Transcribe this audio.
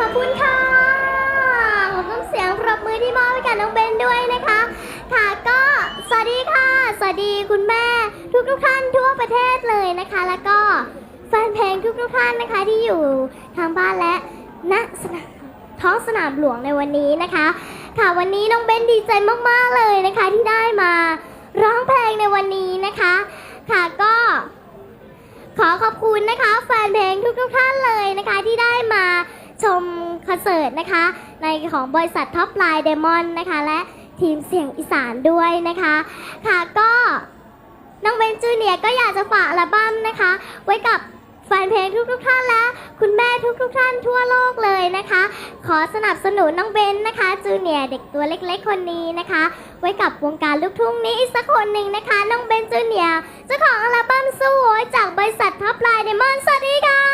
ขอบคุณค่ะ ขอบคุณเสียงปรบมือที่มอบให้กับน้องเบนด้วยนะคะ ค่ะก็สวัสดีค่ะ สวัสดีคุณแม่ทุกทุกท่านทั่วประเทศเลยนะคะ แล้วก็แฟนเพลงทุกทุกท่านนะคะที่อยู่ทางบ้านและณสนามท้องสนามหลวงในวันนี้นะคะ ค่ะวันนี้น้องเบนดีใจมากๆเลยนะคะที่ได้มาร้องเพลงในวันนี้นะคะ ค่ะก็ขอขอบคุณนะคะแฟนเพลงทุกๆท่านเลยนะคะที่ได้มา ชมคอนเสิร์ตนะคะ ในของบริษัทท็อปไลน์เดมอนนะคะ และทีมเสียงอีสานด้วยนะคะ ค่ะก็น้องเบนจูเนียก็อยากจะฝากอัลบั้มนะคะ ไว้กับแฟนเพลงทุกๆท่านและคุณแม่ทุกๆท่านทั่วโลกเลยนะคะ ขอสนับสนุนน้องเบนนะคะ จูเนียเด็กตัวเล็กๆ คนนี้นะคะ ไว้กับวงการลูกทุ่งนี้อีกสักคนหนึ่งนะคะ น้องเบนจูเนียเจ้าของอัลบั้มสู้โหยจากบริษัทท็อปไลน์เดมอนสวัสดีค่ะ